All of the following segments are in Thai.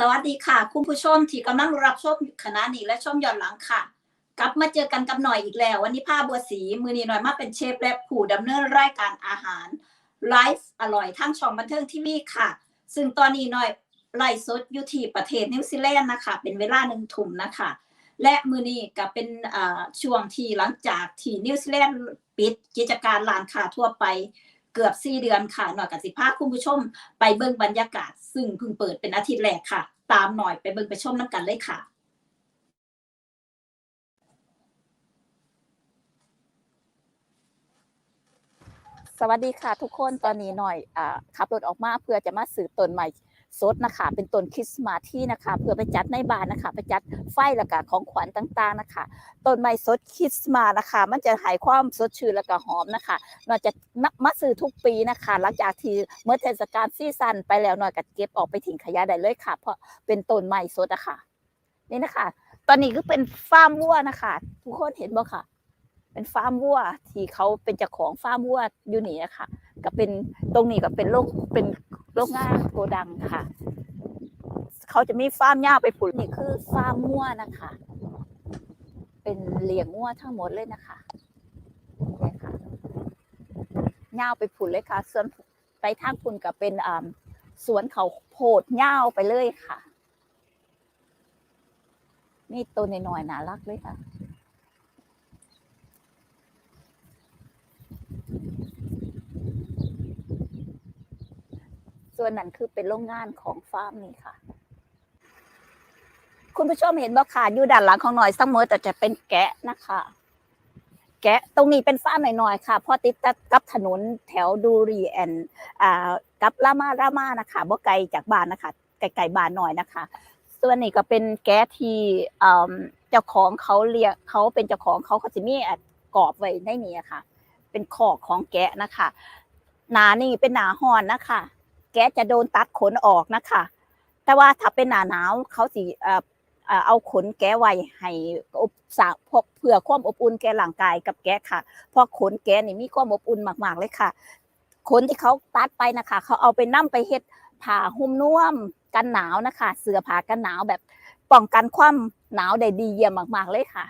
สวัสดีค่ะ คุณผู้ชมที่กำลังรับชมขณะนี้และชมย้อนหลังค่ะ กลับมาเจอกันกับหน่อยอีกแล้ว วันนี้ผ้าบัวสีมือนีหน่อยมาเป็นเชฟและผู้ดำเนินรายการอาหารไลฟ์อร่อยทั้งช่องบันเทิงทีวีค่ะ ซึ่งตอนนี้หน่อยไลฟ์สดอยู่ที่ประเทศนิวซีแลนด์นะคะ เป็นเวลาหนึ่งทุ่มนะคะ และมือนี้ก็เป็นอ่าช่วงที่หลังจากที่นิวซีแลนด์ปิดกิจการร้านค้าทั่วไป เกือบสี่เดือนค่ะหน่อยกับสิภาคุณผู้ชม ไปเบิ้งบรรยากาศ ซึ่งเพิ่งเปิดเป็นอาทิตย์แรกค่ะ ตามหน่อยไปเบิ้งไปชมน้ำกันเลยค่ะสวัสดีค่ะทุกคนตอนนี้หน่อยอขับรถออกมาเพื่อจะมาสืบต้นใหม่ สดนะคะ เป็นต้นคริสต์มาสที่นะคะ เพื่อไปจัดในบ้านนะคะ ไปจัดไฟแล้วก็ของขวัญต่างๆนะคะต้นไม้สดคริสต์มาสนะคะ มันจะให้ความสดชื่นแล้วก็หอมนะคะน่อยจะนับมาซื้อทุกปีนะคะ หลังจากที่เมื่อเทศกาลซีซันไปแล้วหน่อยก็เก็บออกไปทิ้งขยะได้เลยค่ะ เพราะเป็นต้นไม้สดอะค่ะนี่นะคะ ตอนนี้ก็เป็นฟาร์มวัวนะคะ ทุกคนเห็นบ่ค่ะ เป็นฟาร์มวัวที่เขาเป็นเจ้าของฟาร์มวัวอยู่นี่นะคะก็เป็นตรงนี้ก็เป็นโรงเป็นโรงงานโกดังค่ะ เขาจะมีฟาร์มหญ้าไปผุนนี่คือฟาร์มวัวนะคะ เป็นเลี้ยงวัวทั้งหมดเลยนะคะเนี่ยค่ะหญ้าไปผุนเลยค่ะ ส่วนไปทางพุ่นก็เป็นอ่าสวนเขาโพดหญ้าไปเลยค่ะนี่ตัวน้อยๆน่ารักเลยค่ะ วนั้นคือเป็นโรงงานของฟาร์มนี่ค่ะ คุณผู้ชมเห็นบ่ค่ะอยู่ด้านหลังของหน่อยเสมอแต่จะเป็นแกะนะคะ แกะตรงนี้เป็นฟาร์มหน่อยๆค่ะพอติดกับถนนแถวดูรีแอนอ่ากับรามารามานะคะบ่ไกลจากบ้านนะคะไกลๆบ้านหน่อยนะคะ ส่วนนี้ก็เป็นแกะที่เจ้าของเขาเรียกเขาเป็นเจ้าของเขาเขาจะมีกรอบไว้ในนี้ค่ะ เป็นขอกของแกะนะคะหนานี่เป็นหนาหอนนะคะ แกะจะโดนตัดขนออกนะคะแต่ว่าถ้าเป็นหนาหนาวเขาสิเอาขนแกะไว้ให้อบสาพกเพื่อความอบอุ่นแก่ร่างกายกับแกะค่ะเพราะขนแกะนี่มีความอบอุ่นมากๆเลยค่ะ ขนที่เขาตัดไปนะคะ เขาเอาไปนั่มไปเฮ็ดผ้าหุ้มนุ่มกันหนาวนะคะ เสื้อผ้ากันหนาวแบบป้องกันความหนาวได้ดีเยี่ยมมาก ๆเลยค่ะ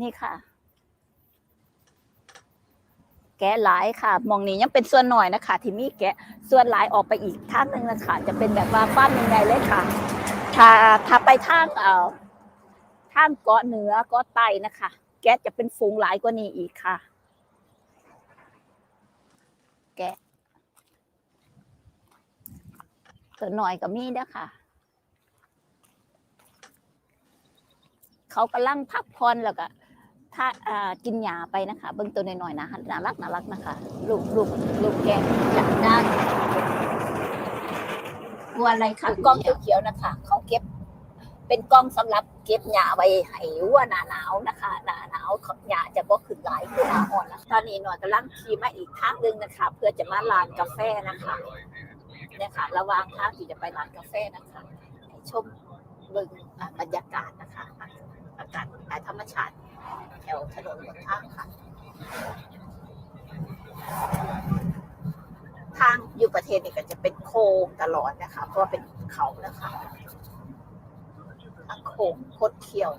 นี่ค่ะ แกะหลายค่ะมองนี้ยังเป็นส่วนหน่อยนะคะ ที่มีแกะส่วนหลายออกไปอีกทางหนึ่งนะคะ จะเป็นแบบว่าฟ้ายังไงเลยค่ะ ถ้าถ้าไปทางเอ่อทางเกาะเหนือเกาะใต้นะคะ แกะจะเป็นฝูงหลายกว่านี้อีกค่ะ แกะตัวหน่อยก็มีเด้ค่ะเขากำลังพักผ่อนแล้วก็ ถ้าอ่ากินหญ้าไปนะคะ เบิ่งตัวน้อยๆนะน่ารักน่ารักนะคะ ลูกลูกลูกแกะอยากได้วัวอะไรคะกล้องเขียวๆนะคะเขาเก็บ เป็นกล้องสำหรับเก็บหญ้าไว้ให้วัวหนาหนาวนะคะหนาหนาวหญ้าจะบ่ขึ้นหลายคือหน้าร้อนนะตอนนี้หน่อยกำลังขี่มาอีกทางหนึงนะคะ เพื่อจะมาร้านกาแฟนะคะเนี่ยค่ะ ระหว่างทางที่จะไปร้านกาแฟนะคะชมเบิ่งอะบรรยากาศนะคะ อากาศธรรมชาติ วถนนหนทางค่ะ ทางอยู่ประเทศนี่ก็จะเป็นโค้งตลอดนะคะ เพราะว่าเป็นเขานะคะทางโค้งคดเคี้ยว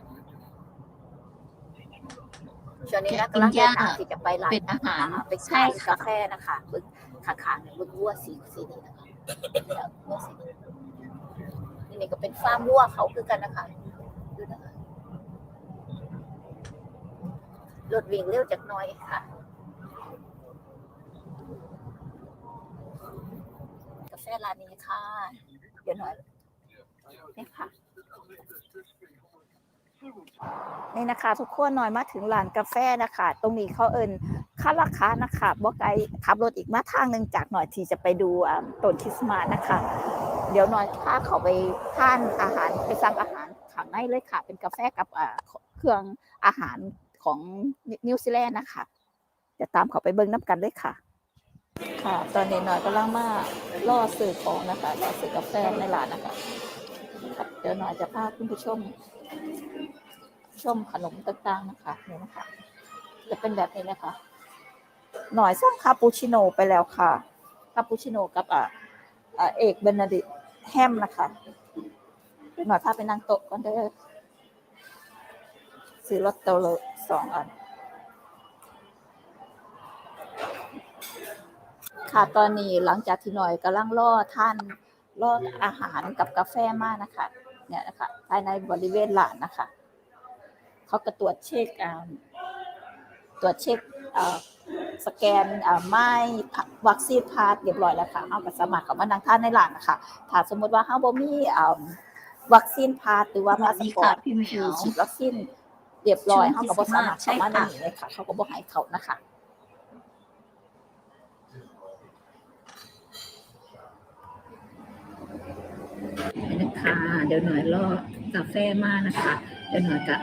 ช่วงนี้นะกำลังเดินทางที่จะไปร้านเป็นอาหารไปขายกาแฟนะคะบึงข้างๆเนี่ยบึงวัวสีสีนี้นะคะเนี่ยวัวสีนี้นี่นี่ก็เป็นฟาร์มวัวเขาคือกันนะคะดูนะคะ รถวิ่งเร็วจากหน้อยค่ะ กาแฟร้านนี้ค่ะ เดี๋ยวหน่อยนี่ค่ะ นี่นะคะ ทุกคนหน่อยมาถึงร้านกาแฟนะคะ ตรงนี้เขาเอินค่าราคานะคะบ่ไกขับรถอีกมาทางหนึ่งจากหน่อยที่จะไปดูต้นคริสต์มาสนะคะ เดี๋ยวหน่อยพาเขาไปทานอาหารไปสั่งอาหารข้างในเลยค่ะ เป็นกาแฟกับเครื่องอาหาร ของนิวซีแลนด์นะคะจะตามเขาไปเบิ้งน้ำกันเลยค่ะ ค่ะ ตอนนี้หน่อยกำลังมาล่อสื่อของนะคะล่อสื่อกาแฟในร้านนะคะครับเดี๋ยวหน่อยจะพาคุณผู้ชม ชมขนมต่างๆนะคะนี่นะคะ จะเป็นแบบนี้นะคะ หน่อยสั่งคาปูชิโน่ไปแล้วค่ะคาปูชิโน่กับอ่าอ่าเอกเบนดิตแฮมนะคะหน่อยพาไปนั่งโต๊ะก่อนเด้อซื้อลอตเตอรี่ สองอัน ค่ะตอนนี้หลังจากที่หน่อยกำลังรอท่านรออาหารกับกาแฟมานะคะ เนี่ยนะคะภายในบริเวณร้านนะคะ เขาก็ตรวจเช็คอ่าตรวจเช็คอ่าสแกนอ่าไม่วัคซีนพาสเรียบร้อยแล้วค่ะเฮาก็สามารถเข้ามานั่งทานในร้านนะคะถ้าสมมุติว่าเฮาบ่มีอ่าวัคซีนพาสหรือว่าสวัพาสสดีปอค่ะร์ตพี่เหมีที่ยวฉีดวัคซีน เรียบร้อยช่วงที่เฮาก็บ่สามารถใช่เข้ามาในค่ะนี้เลยค่ะ เขาก็บ่ให้เข้านะคะนะคะเดี๋ยวหน่อยรอกาแฟมานะคะ เดี๋ยวหน่อยกะ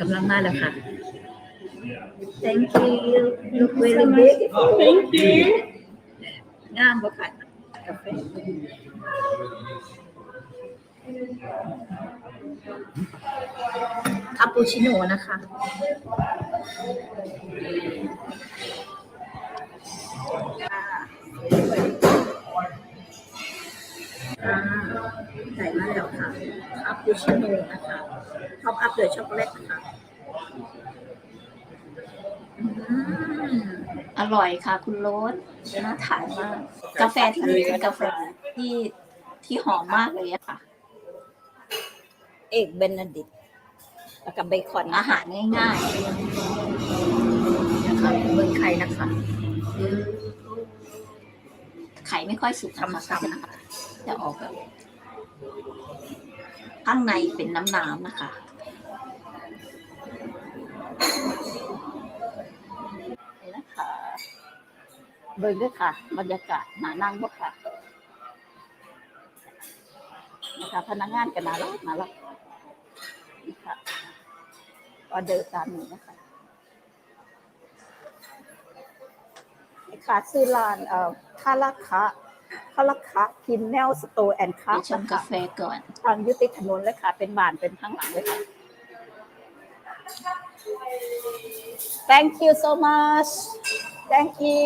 กำลังมาแล้วค่ะ thank you look very beautiful Thank you. งามบ่ค่ะกาแฟคา ปูชิโน่นะคะอ่าอ่าใส่มาแล้วค่ะคาปูชิโน่นะคะท็อปอัพด้วยช็อกโกแลตค่ะอืมอร่อยค่ะ คุณโรสน่าทานมาก กาแฟที่นี่เป็นกาแฟที่ที่หอมมากเลยอะค่ะ เอกเบนดิต แล้วก็เบคอนอาหารง่ายๆนะคะเมืองไทยนะคะไข่ไม่ค่อยสุกนะคะนะคะจะออกแบบข้างในเป็นน้ำน้ำๆนะคะนี่นะคะเบิ่งด้วยค่ะ บรรยากาศหนานั่งบ่ค่ะนะคะพนักงานกันนารักนารักนี่ค่ะ ออเดอร์ตามนี้นะคะนี่ค่ะชื่อร้านเอ่อคาราคะคาราคะพินแนลสโตร์แอนด์คาไปชมกาแฟก่อน ทางอยุติถนนเลยค่ะ เป็นบ้านเป็นข้างหลังเลยค่ะ Thank you so much Thank you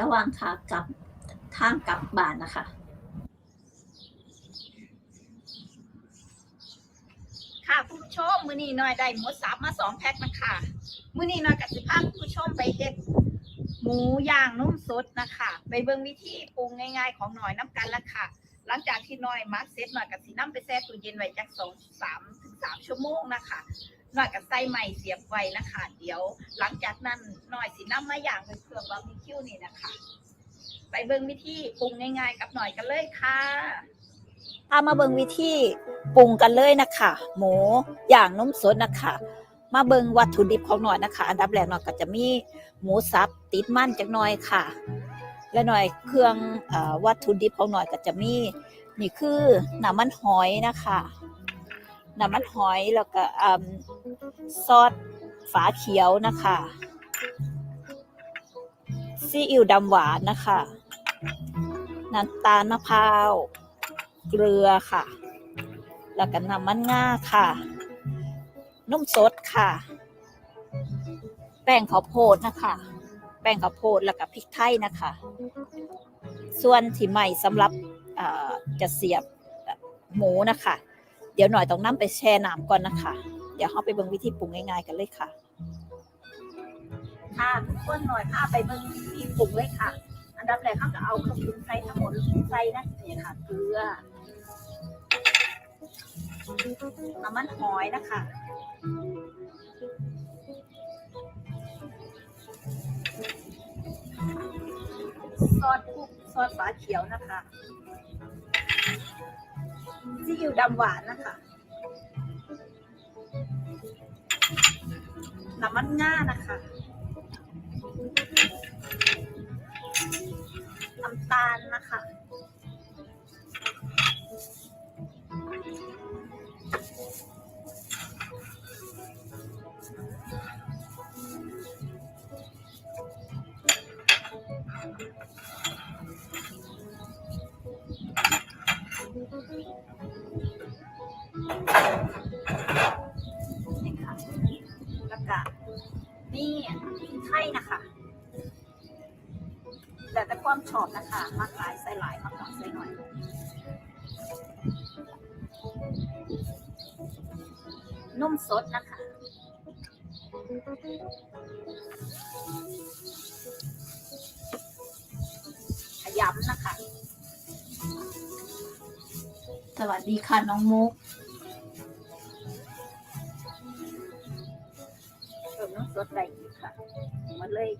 ระหว่างขากลับทางกลับบ้านนะคะ ค่ะคุณผู้ชมมื้อนี้หน่อยได้หมูสับมาสองแพ็คนะคะมื้อนี้หน่อยกับสิพาคุณผู้ชมไปเฮ็ดหมูย่างนุ่มสดนะคะไปเบิ่งวิธีปรุงง่ายๆของหน่อยน้ำกันละค่ะ หลังจากที่หน่อยมักเสร็จหน่อยกับสิน้ำไปแช่ตู้เย็นไว้จักสองสามถึงสามชั่วโมงนะคะหน่อยกับใส่ใหม่เสียบไว้นะคะ เดี๋ยวหลังจากนั้นหน่อยสิน้ำมาย่างเป็นเครื่องบาร์บีคิวนี่นะคะ ไปเบิ่งวิธีปรุงง่ายๆ กับหน่อยกันเลยค่ะ พามาเบิงวิธีปรุงกันเลยนะคะ หมูอย่างนุ่มสดนะคะ มาเบิงวัตถุดิบของหน่อยนะคะ อันดับแรกหน่อยก็จะมีหมูสับติดมันจักหน่อยค่ะ และหน่อยเครื่องอวัตถุดิบของหน่อยก็จะมีนี่คือน้ำมันหอยนะคะน้ำมันหอยแล้วก็ซอสฝาเขียวนะคะซีอิ๊วดำหวานนะคะน้ำตาลมะพร้าว เกลือค่ะ แล้วก็น้ำมันงาค่ะ นมสดค่ะ แป้งข้าวโพดนะคะ แป้งข้าวโพดแล้วก็พริกไทยนะคะ ส่วนที่ใหม่สำหรับจะเสียบหมูนะคะ เดี๋ยวหน่อยต้องนำไปแช่น้ำก่อนนะคะ เดี๋ยวเราไปเบิ่งวิธีปรุงง่ายๆกันเลยค่ะค่ะทุกคนหน่อยพาไปเบิ่งวิธีปรุงเลยค่ะ อันดับแรกเขาก็เอาเครื่องปรุงใส่ทั้งหมดใส่นะนี่ค่ะเกลือ น้ำมันหอยนะคะซอสพริกซอสฝาเขียวนะคะซีอิ๊วดำหวานนะคะ น้ำมันง่านะคะ น้ำตาลนะคะ นี่ค่ะแล้วก็นี่พริกไทยนะคะ แต่แต่ความชอบนะคะมากหลายใส่หลายมากน้อยใส่หน่อย นุ่มสดนะคะ ขยำนะคะ สวัสดีค่ะน้องมุกเติมน้ำสดอะไรอีกค่ะ มาเลย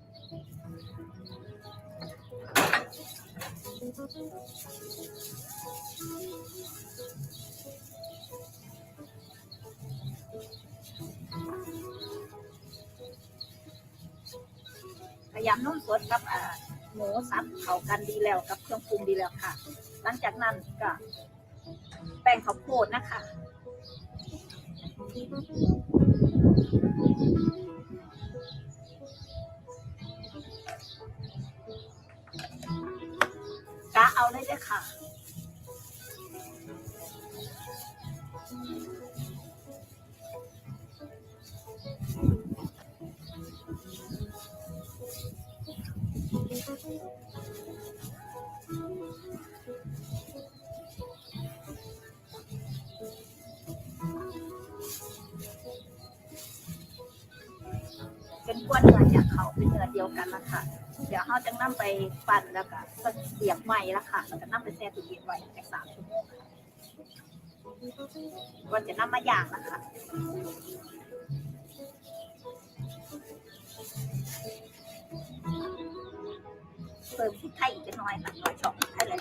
พยายามนุ่มสดกับหมูสับเข้ากันดีแล้วกับเครื่องปรุงดีแล้วค่ะ หลังจากนั้นก็แป้งข้าวโพดนะคะกะเอาเลยเด้อค่ะ เดียวกันนะคะเดี๋ยวเขาจะนำไปปั่นแล้วก็เสียบใหม่ละค่ะแล้วก็นำไปแช่ตู้เย็นไว้แค่สามชั่วโมงค่ะก่อนจะนำมาย่างนะคะเติมพริกไทยอีกน้อยค่ะน้อยชอบพริกไทยเลย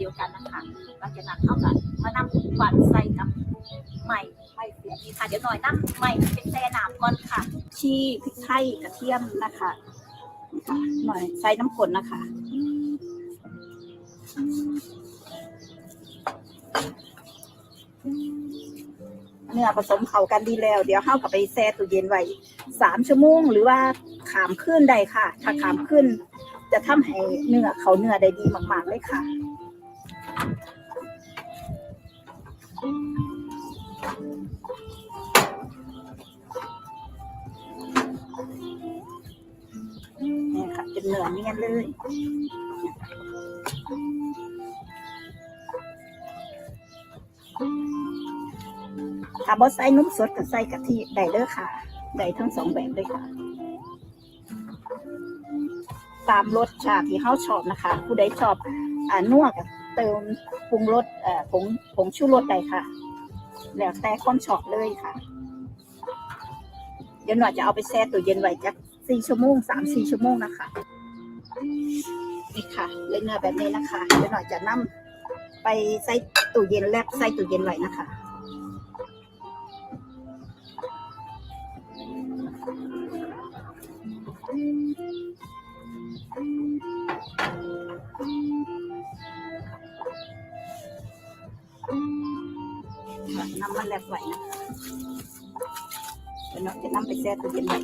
เดียวกันนะคะหลังจากนั้นเขาก็มานำปั่นใส่กับใหม่ใหม่เสียดีค่ะ เดี๋ยวหน่อยน้ำใหม่เป็นแซ่น้ำก่อนค่ะ ชีพริกไทยกระเทียมนะคะนี่ค่ะหน่อยใส่น้ำข้นนะคะเนื้อผสมเข้ากันดีแล้ว เดี๋ยวเข้ากับไปแช่ตู้เย็นไว้สามชั่วโมงหรือว่าขามขึ้นได้ค่ะ ถ้าขามขึ้น จะทำให้เนื้อเขาเนื้อได้ดีมากๆเลยค่ะ เป็นเนื้อเนียนเลยถ้าบ่ใส่นุ่มสดกับใส่กะทิได้เด้อค่ะ ได้ทั้งสองแบบเลยค่ะ ตามรสชาติที่เขาชอบนะคะ ผู้ใดชอบอ่านัวกับเติมปรุงรสเอ่อผงผงชูรสได้ค่ะ แล้วแต่ความชอบเลยค่ะ เดี๋ยวหน่อยจะเอาไปแช่ตู้เย็นไว้จักสี่ชั่วโมงสามสี่ชั่วโมงนะคะ นี่ค่ะเลยเนื้อแบบนี้นะคะเดี๋ยวหน่อยจะนำไปใส่ตู้เย็นแลบใส่ตู้เย็นไว้นะคะค่ะนำมันแลบไว้นะเดี๋ยวเราจะนำไปแช่ตู้เย็นไว้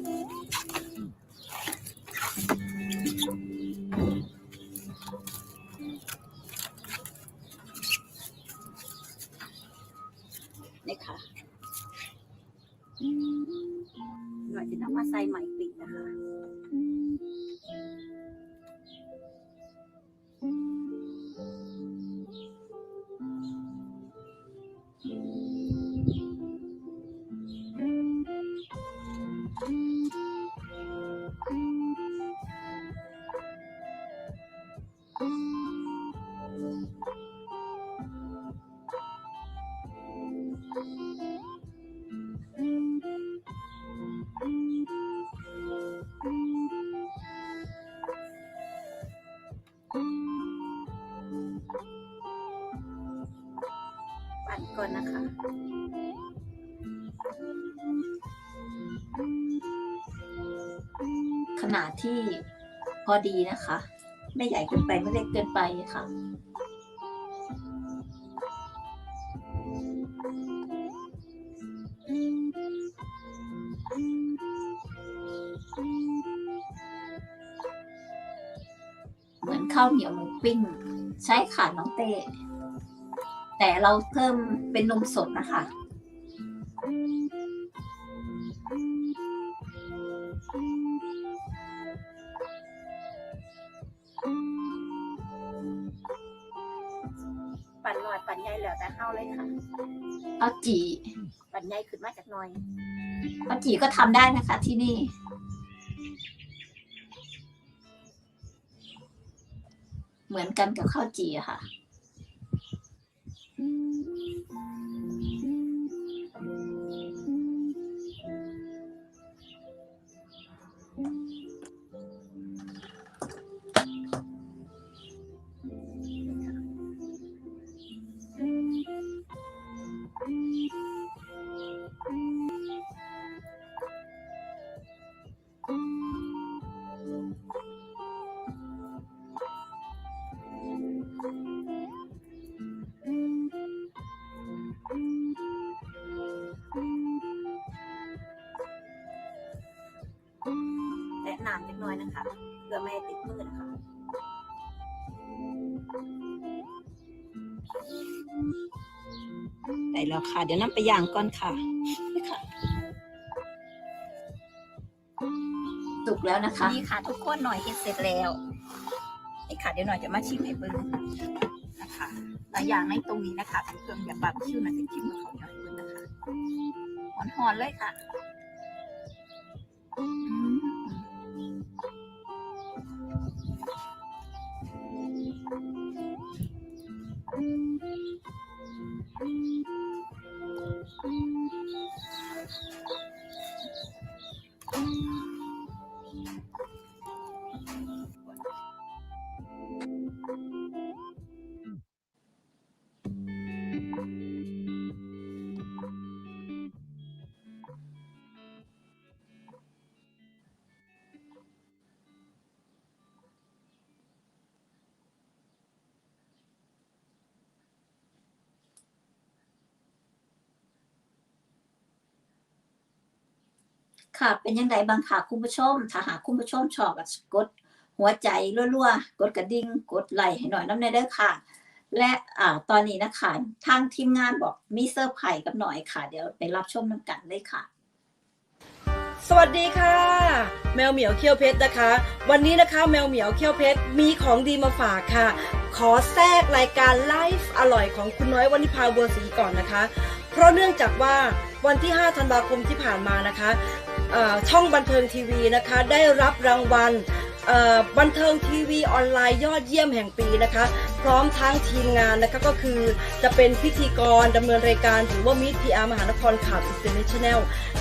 ที่พอดีนะคะ ไม่ใหญ่เกินไปไม่เล็กเกินไปค่ะเหมือนข้าวเหนียวหมูปิ้ง ใช้ขาน้องเต้แต่เราเพิ่มเป็นนมสดนะคะ ขึ้นมาจากหน่อยเอาจีก็ทำได้นะคะ ที่นี่เหมือนกันกับข้าวจีอะค่ะ น้ำจักหน่อยนะคะ เพื่อไม่ให้ติดมือนะคะได้แล้วค่ะ เดี๋ยวน้ำไปย่างก่อนค่ะนี่ค่ะสุกแล้วนะคะนี่ค่ะทุกคนหน่อยเฮ็ดเสร็จแล้วนี่ค่ะเดี๋ยวหน่อยจะมาชิมให้เบิ่งนะคะหลายอย่างในตรงนี้นะคะเป็นเครื่องแบบบาร์บีคิวนะจะชิมกับเขาวเหนียวให้เบิ่งนะคะหอนๆเลยค่ะ ค่ะ เป็นยังไงบ้างค่ะคุณผู้ชม ถ้าหากคุณผู้ชมชอบก็กดหัวใจรัวๆ กดกระดิ่ง กดไลค์ให้หน่อยน้ำในเด้อค่ะ และอ่าตอนนี้นะคะ ทางทีมงานบอกมีเซอร์ไพรส์กับหน่อยค่ะ เดี๋ยวไปรับชมน้ำกันเลยค่ะ สวัสดีค่ะ แมวเหมียวเขี้ยวเพชรนะคะ วันนี้นะคะแมวเหมียวเขี้ยวเพชรมีของดีมาฝากค่ะ ขอแทรกรายการไลฟ์อร่อยของคุณน้อยวณิพาบัวศรีก่อนนะคะ เพราะเนื่องจากว่าวันที่ 5 ธันวาคมที่ผ่านมานะคะช่องบันเทิงทีวีนะคะได้รับรางวัลบันเทิงทีวีออนไลน์ยอดเยี่ยมแห่งปีนะคะ พร้อมทั้งทีมงานนะคะก็คือจะเป็นพิธีกรดำเนินรายการหรือว่ามิตรพีอาร์มหานครข่าวอินเตอร์เนชั่นแนล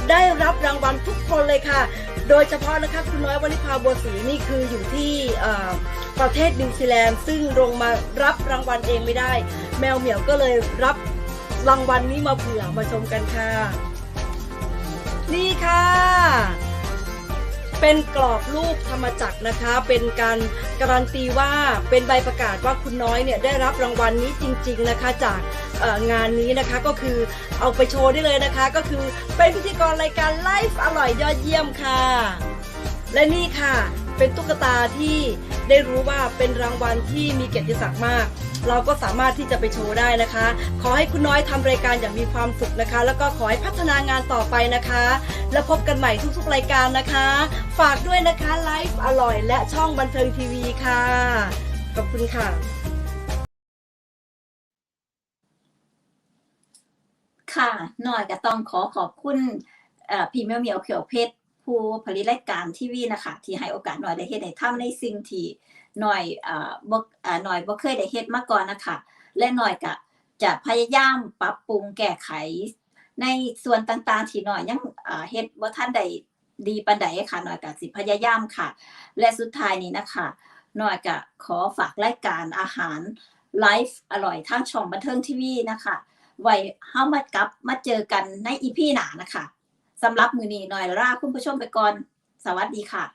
ได้รับรางวัลทุกคนเลยค่ะ โดยเฉพาะนะคะคุณน้อยวณิพาบัวศรีนี่คืออยู่ที่ประเทศนิวซีแลนด์ ซึ่งลงมารับรางวัลเองไม่ได้ แมวเหมียวก็เลยรับ รางวัลนี้มาเผื่อมาชมกันค่ะ นี่ค่ะ เป็นกรอบรูปธรรมจักรนะคะ เป็นการการันตีว่าเป็นใบประกาศว่าคุณน้อยเนี่ยได้รับรางวัลนี้จริง ๆนะคะจากงานนี้นะคะก็คือเอาไปโชว์ได้เลยนะคะ ก็คือเป็นพิธีกรรายการไลฟ์อร่อยยอดเยี่ยมค่ะ และนี่ค่ะเป็นตุ๊กตาที่ได้รู้ว่าเป็นรางวัลที่มีเกียรติศักดิ์มาก เราก็สามารถที่จะไปโชว์ได้นะคะ ขอให้คุณน้อยทำรายการอย่างมีความสุขนะคะ แล้วก็ขอให้พัฒนางานต่อไปนะคะ แล้วพบกันใหม่ทุกๆรายการนะคะ ฝากด้วยนะคะไลฟ์อร่อย และช่องบันเทิงทีวีค่ะ ขอบคุณค่ะ ค่ะหน่อยก็ต้องขอขอบคุณพี่เมียวเมียวเขียวเพชรผู้ผลิตรายการทีวีนะคะ ที่ให้โอกาสหน่อยได้เฮ็ดให้ทำในสิ่งที่ หน่อยอ่อบ่อ่อหน่อยบ่เคยได้เฮ็ดมาก่อนนะคะและหน่อยก็จะพยายามปรับปรุงแก้ไข ในส่วนต่างๆที่หน่อยยังเอ่อเฮ็ดบ่ทันได้ดีปานใดค่ะหน่อยก็สิพยายามค่ะ และสุดท้ายนี้นะคะหน่อยก็ขอฝากรายการอาหารไลฟ์อร่อยทางช่องบันเทิงทีวีนะคะไว้เฮามากลับมาเจอกันในอีพีหน้านะคะสำหรับมือนี้หน่อยลาคุณผู้ชมไปก่อน สวัสดีค่ะ